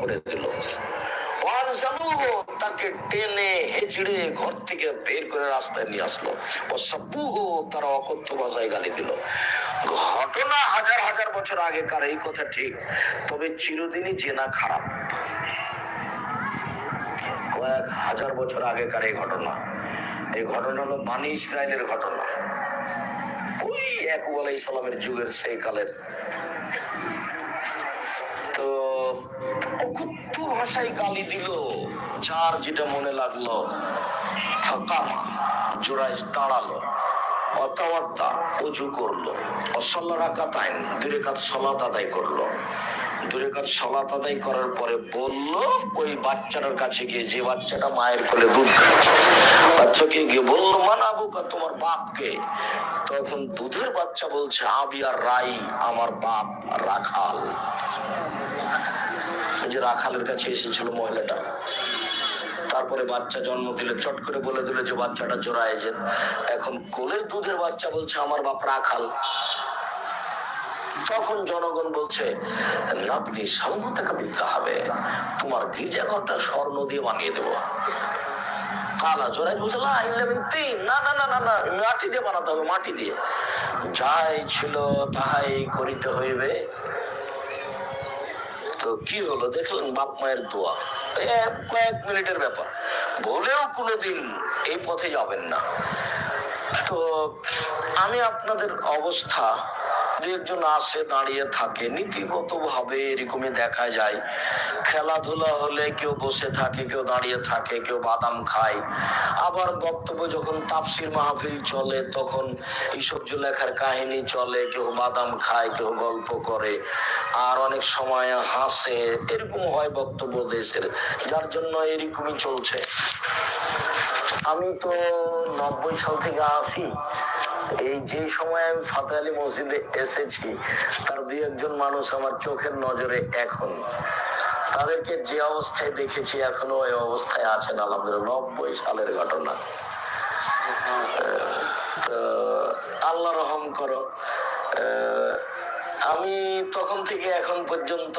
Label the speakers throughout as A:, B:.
A: করে দিল। তাকে টেনে হেঁচড়ে ঘর থেকে বের করে রাস্তায় নিয়ে আসলো। তারা অকথ্য গালি দিল। ঘটনা হাজার হাজার বছর এই কথা ঠিক, তবে চিরদিনই জেনা খারাপ। কয়েক হাজার বছর এই ঘটনা এই ঘটনা হলো ইসরায়েলের ঘটনা। ওই একু আলাই যুগের সেই কালের তো অকুত্ত ভাষায় গালি দিল। যার যেটা মনে লাগল ফাকামা জোড়ায় দাঁড়াল অতাওয়াত্তা উজু করল, অসল্লা রাকাত আইন, দুই কাজ সলাত আদায় করল। দুই কাজ সলাত আদায় করার পরে বলল, ওই বাচ্চাটার কাছে গিয়ে যে বাচ্চাটা মায়ের কোলে দুধ খাচ্ছে, বাচ্চাকে গিয়ে বলল মানাবুকা তোমার বাপকে। তখন দুধের বাচ্চা বলছে, আবি আর রাই, আমার বাপ রাখাল। যে রাখালের কাছে এসেছিল মহিলাটা। তারপরে বাচ্চা জন্ম দিলে, চট করে বলে দিল যে বাচ্চাটা জোড়ায় যে এখন কোলের দুধের বাচ্চা বলছে আমার বাপ রাখাল। তখন জনগণ বলছে, নাপনি সালমতাকে দিতে হবে। তোমার গির্জা ঘরটা স্বর্ণ দিয়ে বানিয়ে দেবো। কালা জোড়াই বলছে না ইলেভেন তিন। না না না না না মাটি দিয়ে বানাতে হবে, মাটি দিয়ে। যাই ছিল, তাহাই করিতে হইবে। তো কি হলো? দেখলেন বাপ মায়ের দোয়া। এক কয়েক মিনিটের ব্যাপার। বলেও কোনোদিন এই পথে যাবেন না। তো আমি আপনাদের অবস্থা দু একজন আসে, দাঁড়িয়ে থাকে। নীতিগত ভাবে এরকমই দেখা যায়। খেলাধুলা হলে কেউ বসে থাকে, কেউ দাঁড়িয়ে থাকে, কেউ বাদাম খায়। আবার বক্তব্য যখন তাপসির মাহফিল চলে, তখন এইসব লেখার কাহিনী চলে, কেউ বাদাম খায়, কেউ গল্প করে। আর অনেক সময় হাসে। এরকম হয় বক্তব্য দেশের, যার জন্য এরকমই চলছে। আমি তো নব্বই সাল থেকে আসি। এই যে সময় আমি ফাতে আলী মসজিদে এসেছি, তার দুই একজন মানুষ আমার চোখের নজরে এখন তাদেরকে যে অবস্থায় দেখেছি, এখনও ওই অবস্থায় আছেন, আলহামদুলিল্লাহ, নব্বই সালের ঘটনা। আল্লাহ রহম করো। আমি তখন থেকে এখন পর্যন্ত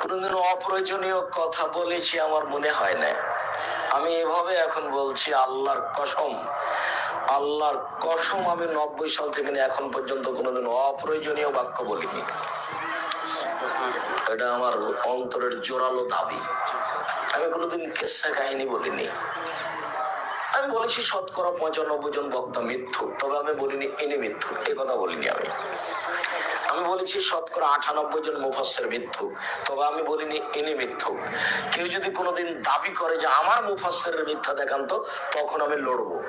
A: কোনোদিন অপ্রয়োজনীয় কথা বলেছি, আমার মনে হয় না আমি এভাবে এখন বলছি, আল্লাহর কসম আল্লাহর কসম, আমি নব্বই সাল থেকে এখন পর্যন্ত কোনোদিন অপ্রয়োজনীয় বাক্য বলিনি। এটা আমার অন্তরের জোরালো দাবি। আমি কোনোদিন কেসা কাহিনী বলিনি। আমি বলেছি, শতকরা পঁচানব্বই জন বক্তা মিথ্যুক, তবে আমি বলিনি, ইনি মিথ্যুক এই কথা বলিনি আমি। আমি বলেছি, শতকরা আটানব্বই জন মুফাসের মিথ্যুক, তবে আমি বলিনি, ইনি মিথ্যুক। কেউ যদি কোনোদিন দাবি করে যে আমার মুফাসের মিথ্যা দেখান তো, তখন আমি লড়বো।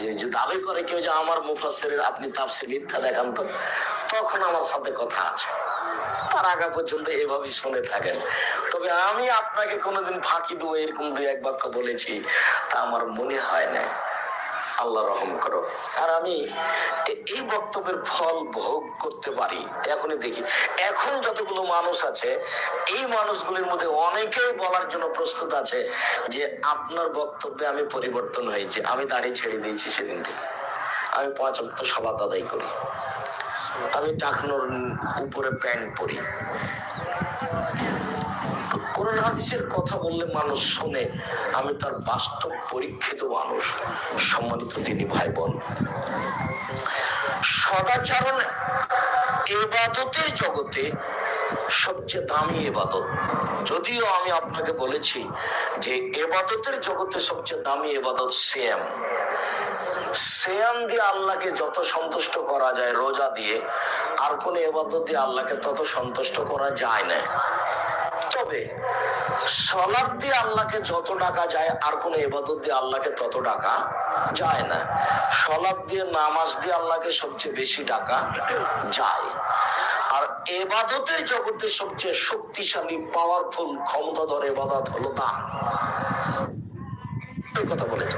A: যে যে দাবি করে কেউ যে আমার মুফাসের আপনি তাপসে মিথ্যা দেখান তো, তখন আমার সাথে কথা আছে। তার আগা পর্যন্ত এভাবেই শুনে থাকেন। তবে আমি আপনাকে কোনোদিন ফাঁকি দেবো, এরকম দু এক বাক্য বলেছি, তা আমার মনে হয় না আল্লাহ রহম করো। আর আমি এই বক্তব্যের ফল ভোগ করতে পারি। এখনই দেখি। এখন যতগুলো মানুষ আছে, এই মানুষগুলির মধ্যে অনেকেই বলার জন্য প্রস্তুত আছে যে, আপনার বক্তব্যে আমি পরিবর্তন হয়েছে। আমি দাড়ি ছেড়ে দিয়েছি সেদিন থেকে। আমি পাঁচ সলাত আদায় করি। আমি টাকনোর উপরে প্যান্ট পরি। হাদিসের কথা বললে মানুষ শুনে, আমি তার বাস্তব পরীক্ষিত মানুষ, সম্মানিত তিনি ভাই বোন সদাচরণ এবাদতের জগতে সবচেয়ে দামি এবাদত। যদিও আমি আপনাকে বলেছি যে এবাদতের জগতে সবচেয়ে দামি এবাদত সিয়াম। সিয়াম দিয়ে আল্লাহকে যত সন্তুষ্ট করা যায় রোজা দিয়ে, আর কোন এবাদত দিয়ে আল্লাহকে তত সন্তুষ্ট করা যায় না। তবে সলাদ দিয়ে আল্লাহকে যত টাকা যায়, আর কোন এবাদত দিয়ে আল্লাহকে তত টাকা যায় না। সলাদ দিয়ে নামাজ দিয়ে আল্লাহকে সবচেয়ে বেশি টাকা যায়। আর এবাদতের জগতে সবচেয়ে শক্তিশালী পাওয়ারফুল ক্ষমতাধর এবাদত হলো দান। এই কথা বলেছে।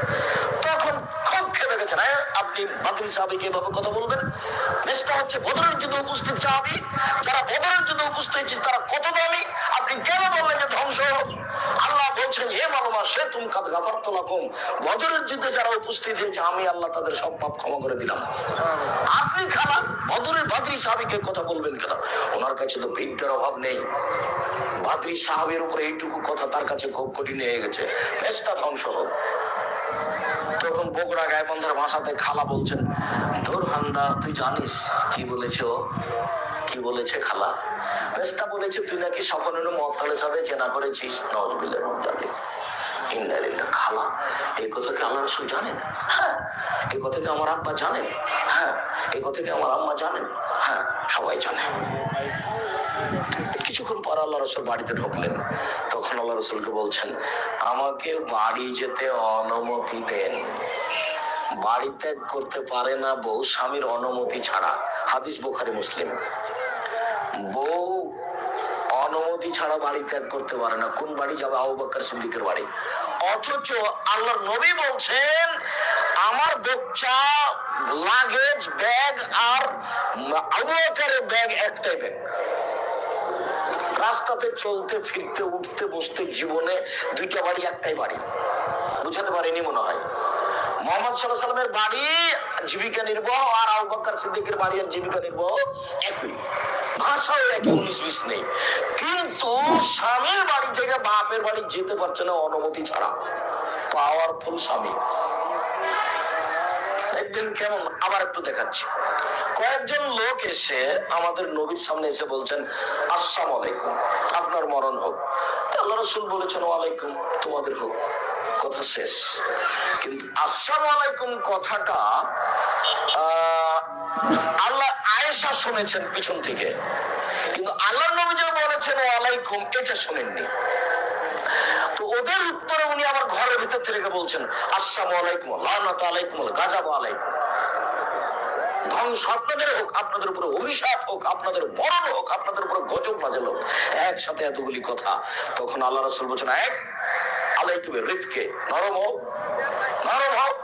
A: তখন খুব খেপে গেছেন হ্যাঁ আপনি বাতিল সাহাবিকে এভাবে কথা বলবেন? দেশটা হচ্ছে বদরের যুদ্ধে উপস্থিত সাহাবি। যারা বদরের যুদ্ধে উপস্থিত তারা কত দামি? আপনি কেন বললেন যে ধ্বংস আল্লাহ বলছেন, হে সে তুম গাফার বদরের যুদ্ধে যারা উপস্থিত হয়েছে, আমি আল্লাহ তাদের সব পাপ ক্ষমা করে দিলাম। আপনি খালা বদরের বাদরি সাহাবিকে কথা বলবেন কেন? ওনার কাছে তো বিদ্যার অভাব নেই। বাদরি সাহাবের উপরে এইটুকু কথা তার কাছে খুব কঠিন হয়ে গেছে। পেস্তা ধ্বংস হোক। তখন বগুড়া গায়বন্ধের ভাষাতে খালা বলছেন, ধর হান্দা, তুই জানিস কি বলেছে ও? কি বলেছে খালা? বেস্তা বলেছে, তুই নাকি সফনের মহতলের সাথে চেনা করেছিস? নজবিলের জানি ইন্দালিল্লাহ খালা এই কথা কি আল্লাহ রসুল জানেন? হ্যাঁ এই কথা কি আমার আব্বা জানেন? হ্যাঁ এই কথা কি আমার আম্মা জানেন? হ্যাঁ সবাই জানে। কিছুক্ষণ পর আল্লাহ রসুল বাড়িতে ঢুকলেন। তখন আল্লাহ রসুলকে বলছেন, আমাকে বাড়ি যেতে অনুমতি দেন। বাড়ি ত্যাগ করতে পারে না বউ, স্বামীর অনুমতি ছাড়া। হাদিস বোখারি, মুসলিম। বউ অনুমতি ছাড়া বাড়ি ত্যাগ করতে পারে না। কোন বাড়ি? যাবে আবু সিদ্দিকের বাড়ি। অথচ আল্লাহর নবী বলছেন, আমার বাচ্চা লাগেজ ব্যাগ আর আবু ব্যাগ একটাই ব্যাগ। রাস্তাতে চলতে, ফিরতে, উঠতে, বসতে জীবনে দুইটা বাড়ি, একটাই বাড়ি। বুঝাতে পারিনি মনে হয়। মোহাম্মদ সাল্লাহ সাল্লামের বাড়ি জীবিকা নির্বাহ আর সিদ্দিকের বাড়ি আর জীবিকা নির্বাহ একই। ভাষাও একই, উনিশ বিশ নেই। কিন্তু স্বামীর বাড়ি থেকে বাপের বাড়ি যেতে পারছে না অনুমতি ছাড়া। পাওয়ারফুল স্বামী। দেখবেন কেমন? আবার একটু দেখাচ্ছি। কয়েকজন লোক এসে আমাদের নবীর সামনে এসে বলছেন, আসসালাম আলাইকুম, আপনার মরণ হোক। আল্লাহ রসুল বলেছেন, ওয়ালাইকুম, তোমাদের হোক। কথা শেষ। কিন্তু আসসালাম আলাইকুম কথাটা আল্লাহ আয়েশা শুনেছেন পিছন থেকে। কিন্তু আল্লাহ নবী যে বলেছেন, ওয়ালাইকুম এটা শুনেননি। তো ওদের উত্তরে উনি আবার ঘরের ভিতর থেকে বলছেন, আসসালামু আলাইকুম, লানত আলাইকুম গাজাব আলাইকুম। ধ্বংস আপনাদের হোক, আপনাদের উপরে অভিশাপ হোক, আপনাদের মরণ হোক, আপনাদের উপরে গজব নাজেল হোক, একসাথে এতগুলি কথা। তখন আল্লাহ রসুল বলছেন এক আলাইকুম রিপকে নরম হোক নরম হোক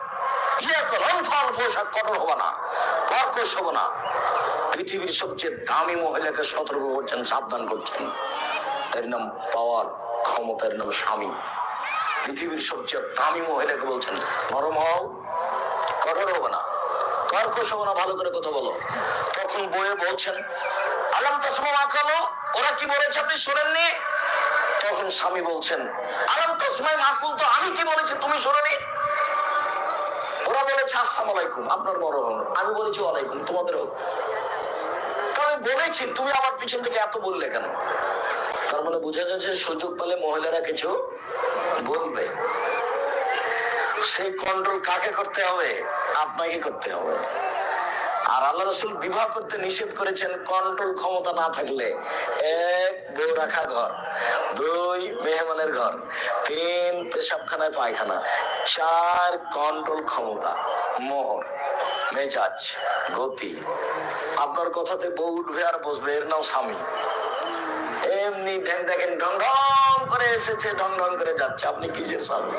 A: পৃথিবীর সবচেয়ে দামি মহিলাকে বলছেন, নরম হও, কঠোর হবে না। কর্কশ হবে ভালো করে কথা বলো। তখন বইয়ে বলছেন, আলাম তাসমা মাকালো ওরা কি বলেছে আপনি শোনেননি? তখন স্বামী বলছেন, আলাম তাসমাই মাকুল তো আমি কি বলেছি তুমি শোনোনি? ওরা বলেছে, আসসালাম আলাইকুম, আপনার হোক। আমি বলেছি, ওয়ালাইকুম, তোমাদের আমি বলেছি, তুমি আমার পিছন থেকে এত বললে কেন? তার মানে বোঝা যাচ্ছে সুযোগ পেলে মহিলারা কিছু বলবে। সেই কন্ট্রোল কাকে করতে হবে? আপনাকে করতে হবে। আর আল্লাহ রসুল বিবাহ করতে নিষেধ করেছেন কন্ট্রোল ক্ষমতা না থাকলে। এক, বউ রাখা ঘর। দুই, মেহমানের ঘর। তিন, পেশাবখানায় পায়খানা। চার কন্ট্রোল ক্ষমতা। মোহর, মেজাজ, গতি। আপনার কথাতে বউ উঠবে আর বসবে। এর নাম স্বামী। এমনি ঢেন দেখেন, ঢং ঢং করে এসেছে, ঢং ঢং করে যাচ্ছে। আপনি কিসের স্বামী?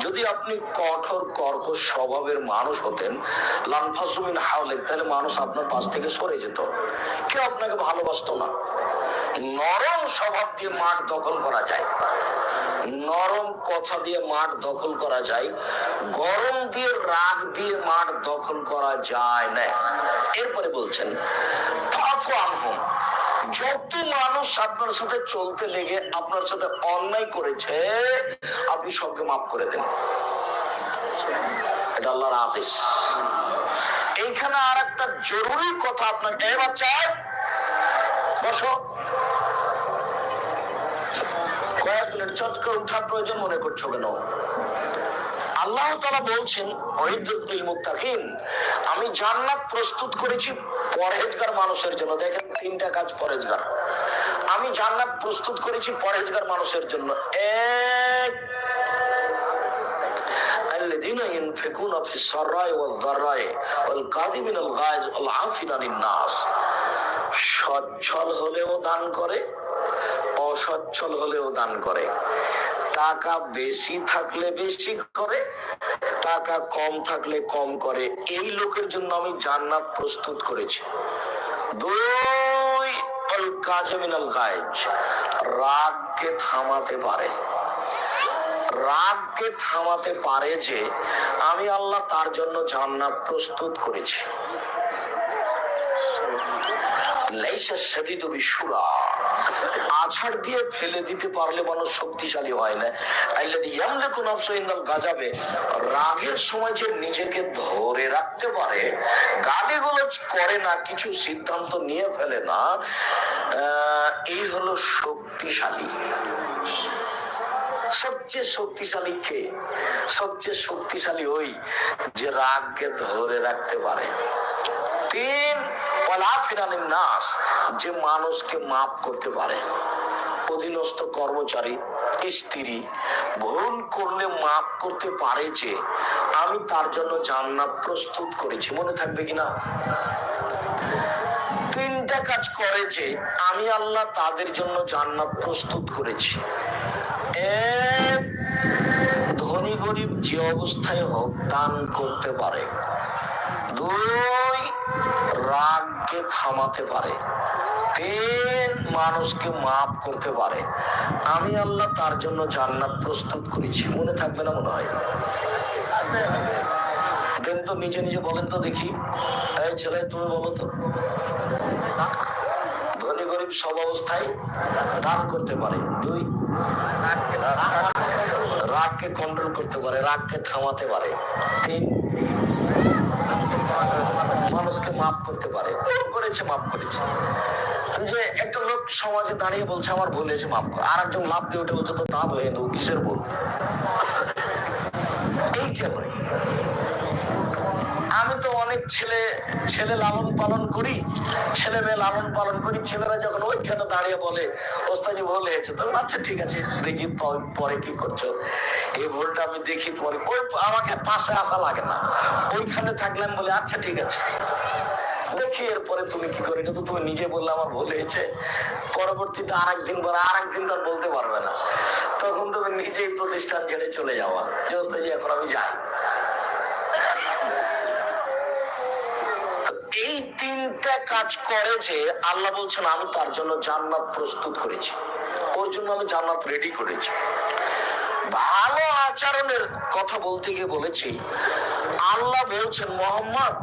A: যদি আপনি কঠোর, কর্কশ স্বভাবের মানুষ হতেন, লানফাসুমিন হাওলেন, তাহলে মানুষ আপনার পাশ থেকে সরে যেত। কেউ আপনাকে ভালোবাসতো না। নরম স্বভাব দিয়ে মাঠ দখল করা যায়। নরম কথা দিয়ে মাঠ দখল করা যায়। গরম দিয়ে রাগ দিয়ে মাঠ দখল করা যায় না। এরপরে বলছেন যত মানুষ আপনার সাথে চলতে লেগে আপনার সাথে অন্যায় করেছে, আপনি সবকে মাফ করে দেন। এটা আল্লাহর আদেশ। এইখানে আর একটা জরুরি কথা আপনার এ বাচ্চা বসো। কয়েক মিনিট, চট করে উঠার প্রয়োজন মনে করছ কেন? আল্লাহ তাআলা বলছেন আমি জান্নাত প্রস্তুত করেছি পরহেজগার মানুষের জন্য দেখেন তিনটা কাজ পরহেজগার আমি জান্নাত প্রস্তুত করেছি পরহেজগার মানুষের জন্য এক الذين ينفقون في السراء والضراء والكاظمين الغائظ والعافين عن الناس সচ্ছল হলেও দান করে অসচ্ছল হলেও দান করে টাকা বেশি থাকলে বেশি করে, টাকা কম থাকলে কম করে। এই লোকের জন্য আমি জান্নাত প্রস্তুত করেছি। দুই কাজমিনাল গায়েজ রাগকে থামাতে পারে। রাগকে থামাতে পারে যে, আমি আল্লাহ তার জন্য জান্নাত প্রস্তুত করেছি। আছাড় দিয়ে ফেলে দিতে পারলে মানুষ শক্তিশালী হয় না। গাজাবে রাগের সময় যে নিজেকে ধরে রাখতে পারে করে না, কিছু সিদ্ধান্ত নিয়ে ফেলে না এই হলো শক্তিশালী। সবচেয়ে শক্তিশালী কে? সবচেয়ে শক্তিশালী ওই যে রাগকে ধরে রাখতে পারে। যে মানুষকে মাফ করতে পারে। অধীনস্থ কর্মচারী, স্ত্রী, ভুল করলে মাফ করতে পারে যে, আমি তার জন্য জান্নাত প্রস্তুত করেছি। মনে থাকবে কিনা? তিনটা কাজ করে যে, আমি আল্লাহ তাদের জন্য জান্নাত প্রস্তুত করেছি। ধনী গরিব যে অবস্থায় হোক দান করতে পারে। দুই রাগকে থামাতে পারে। তিন মানুষকে মাফ করতে পারে। আমি আল্লাহ তার জন্য জান্নাত প্রস্তুত করেছি। মনে থাকবে না মনে হয়। দেন তো নিজে নিজে বলেন তো দেখি। এই ছেলে, তুমি বলো তো। ধনী গরিব সব অবস্থায় দান করতে পারে। দুই, রাগকে কন্ট্রোল করতে পারে, রাগকে থামাতে পারে। তিন মানুষকে মাফ করতে পারে। ভুল করেছে, মাফ করেছে। যে একটা লোক সমাজে দাঁড়িয়ে বলছে, আমার ভুল হয়েছে, মাফ কর। আর একজন লাভ দিয়ে উঠে বলছে তো তা হয়ে দেবো কিসের ভুল? নয় আমি তো অনেক ছেলে ছেলে লালন পালন করি, ছেলে মেয়ে লালন পালন করি, ছেলেরা যখন ওইখানে দাঁড়িয়ে বলে, ওস্তাজি, ভুল হয়েছে তো? আচ্ছা ঠিক আছে, দেখি পরে কি করছ। এই ভুলটা আমি দেখি পরে, ওই আমাকে পাশে আসা লাগে না। ওইখানে থাকলাম বলে আচ্ছা ঠিক আছে। দেখি এরপরে তুমি কি করে? এটা তো তুমি নিজে বললে আমার ভুল হয়েছে। পরবর্তীতে আর একদিন পরে আর একদিন তো বলতে পারবে না। তখন তুমি নিজেই প্রতিষ্ঠান ছেড়ে চলে যাওয়া। যে এখন আমি যাই। এই তিনটা কাজ করে যে আল্লাহ বলছেন, আমি তার জন্য জান্নাত প্রস্তুত করেছি। ওর জন্য আমি জান্নাত রেডি করেছি। ভালো আচরণের কথা বলতে গিয়ে বলেছি, আল্লাহ বলছেন, মোহাম্মদ,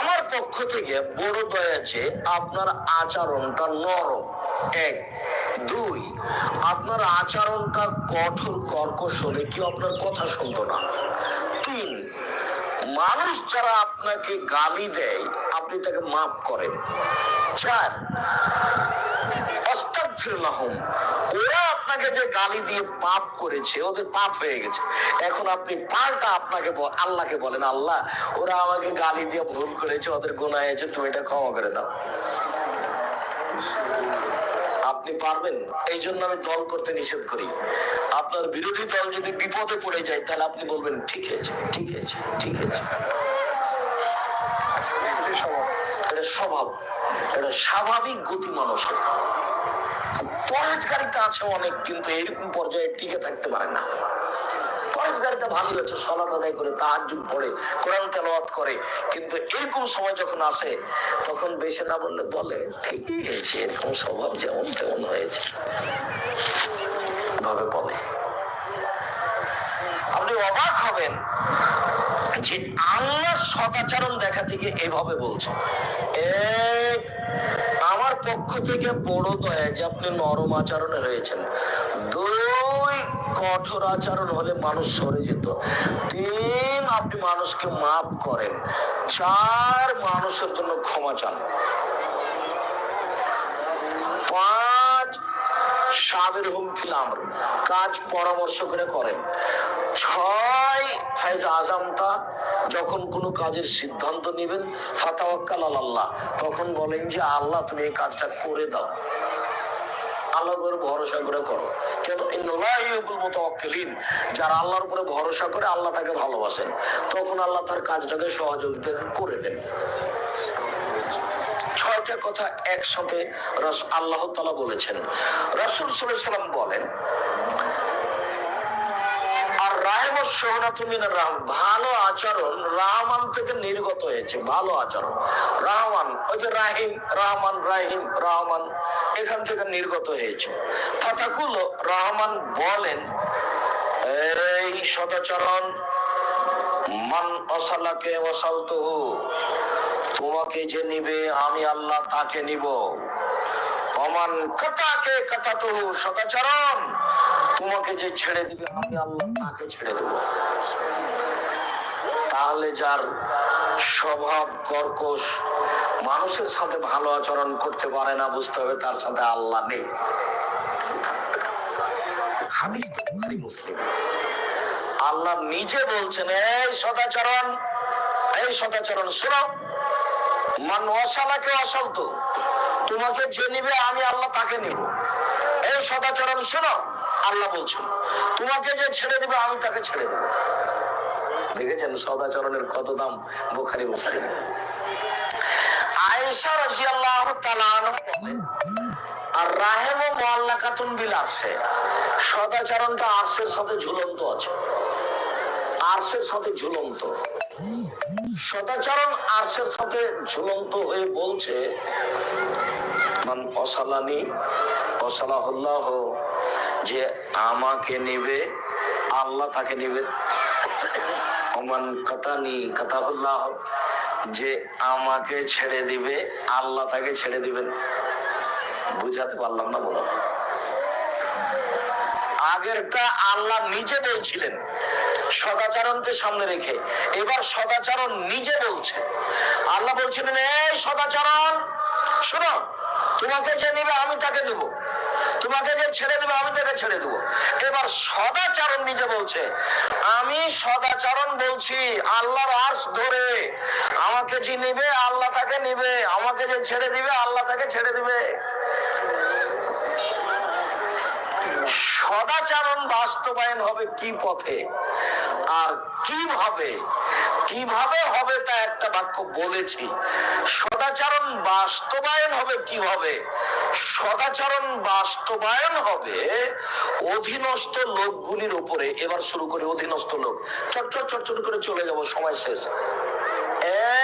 A: আমার পক্ষ থেকে বড় দয়া যে আপনার আচরণটা নরম। এক। দুই, আপনার আচরণটা কঠোর কর্কশ হলে কেউ আপনার কথা শুনতো না? মানুষ যারা আপনাকে গালি দেয়, আপনি তাকে মাফ করেন। চার। ওরা আপনাকে যে গালি দিয়ে পাপ করেছে, ওদের পাপ হয়ে গেছে। এখন আপনি পাল্টা আপনাকে আল্লাহকে বলেন, আল্লাহ, ওরা আমাকে গালি দিয়ে ভুল করেছে, ওদের গুনাহ হয়েছে, তুমি এটা ক্ষমা করে দাও। আপনি পারবেন, এই জন্য আমি দল করতে নিষেধ করি। আপনার বিরোধী দল যদি বিপদে পড়ে যায়, তাহলে আপনি বলবেন, ঠিক আছে ঠিক আছে ঠিক আছে এটা স্বভাব, এটা স্বাভাবিক গতি মানুষের। পরেজগারিতা আছে অনেক, কিন্তু এরকম পর্যায়ে টিকে থাকতে পারে না। পরেজগারিতা ভালো হচ্ছে সলাত আদায় করে, তাহাজ্জুদ পড়ে, কোরআন তেলাওয়াত করে। কিন্তু এরকম সময় যখন আসে, তখন বেশি না বললে বলে, ঠিকই হয়েছে, এরকম স্বভাব যেমন তেমন হয়েছে। ভাবে বলে। আপনি অবাক হবেন যে আল্লাহ সদাচরণ দেখা থেকে এভাবে বলছে। এক, আমার পক্ষ থেকে বড় দয়া যে আপনি নরম আচরণে রয়েছেন। দুই কঠোর আচরণ হলে মানুষ সরে যেত। তিন আপনি মানুষকে মাফ করেন, চার মানুষের জন্য ক্ষমা চান। পাঁচ, সাবের হুম ফিলামর কাজ পরামর্শ করে করেন। ছয় ফাইজ আজামতা যখন কোনো কাজের সিদ্ধান্ত নেবেন, ফাতাওয়াক্কাল আল্লাহ তখন বলেন যে, আল্লাহ, তুমি এই কাজটা করে দাও। আল্লাহর উপরে ভরসা করে করো। কেন? মুতাওয়াক্কিলিন। যারা আল্লাহর উপরে ভরসা করে, আল্লাহ তাকে ভালোবাসেন। তখন আল্লাহ তার কাজটাকে সহযোগিতা করে দেন। ছয়টা কথা একসাথে আল্লাহ তালা বলেছেন। রসুল সাল্লাম বলেন ভালো আচরণ রাহমান থেকে নির্গত হয়েছে, ভালো আচরণ। রাহমান, ওই যে রাহিম, রহমান রাহিম, রহমান, এখান থেকে নির্গত হয়েছে। ফাতাকুল, রহমান বলেন, এই সদাচরণ, মান অসালাকে তোমাকে যে নিবে, আমি আল্লাহ তাকে নিব। অমান কথাকে কথা তো সদাচরণ তোমাকে যে ছেড়ে দিবে, আমি আল্লাহ তাকে ছেড়ে দেব। তাহলে যার স্বভাব, কর্কশ, মানুষের সাথে ভালো আচরণ করতে পারে না, বুঝতে হবে তার সাথে আল্লাহ নেই। হাদিস তো মুসলিম। আল্লাহ নিজে বলছেন, এই সদাচরণ এই সদাচরণ, শোনো। মান অসালাকে অসলত তোমাকে যে নিবে, আমি আল্লাহ তাকে নিব। এই সদাচরণ, শোনো। আল্লাহ বলছেন, তোমাকে যে ছেড়ে দিবে, আমি তাকে ছেড়ে দেব। দেখেছেন সদাচরণের কত দাম বোখারি মুসলিম। আয়েশা আর রাহেম ও বিল সদাচরণটা আরশের সাথে ঝুলন্ত আছে। আরশের সাথে ঝুলন্ত। সদাচরণ আরশের সাথে ঝুলন্ত হয়ে বলছে, মান অসালানি, অসালাহুল্লাহ যে আমাকে নেবে, আল্লাহ তাকে নেবে। ওমান কাতানি কাতাহুল্লাহ, যে আমাকে ছেড়ে দিবে, আল্লাহ তাকে ছেড়ে দিবেন। বুঝাতে পারলাম না হয় আগেরটা আল্লাহ নিজে বলছিলেন, সদাচরণকে সামনে রেখে। এবার সদাচরণ নিজে বলছে। আল্লাহ বলছিলেন, এই সদাচরণ, শোনো, তোমাকে যে নিবে আমি তাকে নিব। তোমাকে যে ছেড়ে দেবে, আমি তাকে ছেড়ে দেবো। এবার সদাচরণ নিজে বলছে। আমি সদাচরণ বলছি আল্লাহর আর্শ ধরে। আমাকে যে নিবে, আল্লাহ তাকে নিবে। আমাকে যে ছেড়ে দিবে, আল্লাহ তাকে ছেড়ে দিবে। সদাচরণ বাস্তবায়ন হবে কি পথে? আর কীভাবে কীভাবে হবে তা একটা বাক্য বলেছি। সদাচরণ বাস্তবায়ন হবে কীভাবে? সদাচরণ বাস্তবায়ন হবে অধীনস্থ লোকগুলির উপরে। এবার শুরু করে অধীনস্থ লোক। চট চট চট চট করে চলে যাব। সময় শেষ। এক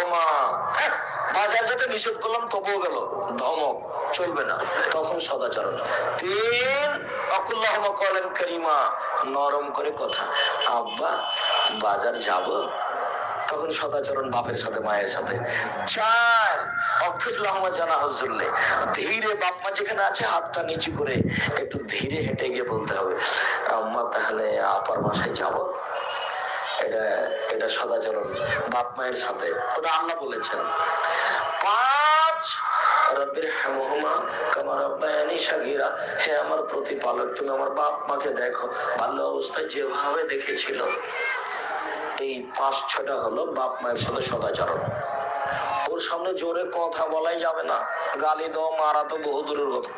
A: হুমা। বাজার তখন সদাচরণ। যাব? তখন সদাচরণ বাপের সাথে, মায়ের সাথে। চার জানা হজুল্লে ধীরে বাপ মা যেখানে আছে, হাতটা নিচু করে একটু ধীরে হেঁটে গিয়ে বলতে হবে, আম্মা, তাহলে আপার বাসায় যাব? এটা এটা সদাচরণ, বাপ মায়ের সাথে। ওটা আল্লাহ বলেছেন, পাঁচ রব্বির হামহুমা কামা রব্বায়ানি সাগীরা। হে আমার প্রতিপালক, তুমি আমার বাপ মাকে দেখো ভালো অবস্থায় যেভাবে দেখেছিল, এই পাঁচ ছটা হলো বাপ মায়ের সাথে সদাচরণ। ওর সামনে জোরে কথা বলাই যাবে না। গালি দেওয়া মারা তো বহু দূরের কথা।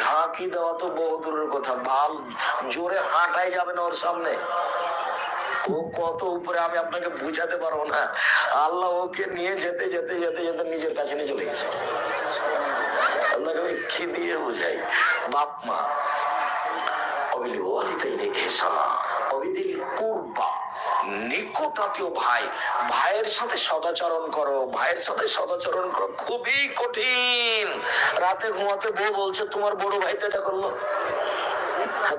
A: ঝাঁকি দেওয়া তো বহু দূরের কথা। ভালো জোরে হাঁটাই যাবে না ওর সামনে। ও কত উপরে আমি আপনাকে বুঝাতে পারব না। আল্লাহ ওকে নিয়ে যেতে যেতে যেতে যেতে নিজের কাছে নিয়ে চলে গেছে। আমি কি দিয়ে বাপ মা ভাইয়ের সাথে সদাচরণ করো, ভাইয়ের সাথে সদাচরণ করো, খুবই কঠিন। রাতে ঘুমাতে বউ বলছে, তোমার বড় ভাই তো এটা করল।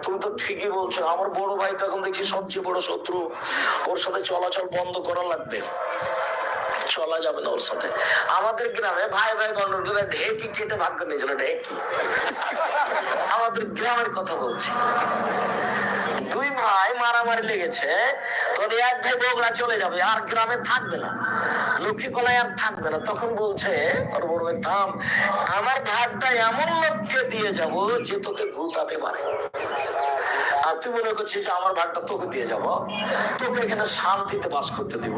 A: তুমি তো ঠিকই বলছো, আমার বড় ভাই দেখছি সবচেয়ে বড় শত্রু। ওর সাথে চলাচল বন্ধ করা লাগবে। চলা যাবে না ওর সাথে। আমাদের গ্রামে ভাই ভাই ঢেকি কেটে নিয়েছিল ঢেকি। আমাদের গ্রামের কথা বলছি। দুই ভাই মারামারি লেগেছে তখন এক ভাই বগলা চলে যাবে, আর গ্রামে থাকবে না। লক্ষ্মী কলায় আর থাকবে না। তখন বলছে বড় ভাই থাম, আমার ভাগটা এমন লোককে দিয়ে যাব যে তোকে গুতাতে পারে। তুই মনে করছিস যে আমার ভাগটা তোকে দিয়ে যাব? তোকে এখানে শান্তিতে বাস করতে দিব।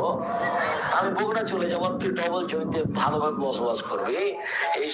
A: আমি বগুড়া চলে যাব, তুই ডবল জমিতে ভালোভাবে বসবাস করবি। এই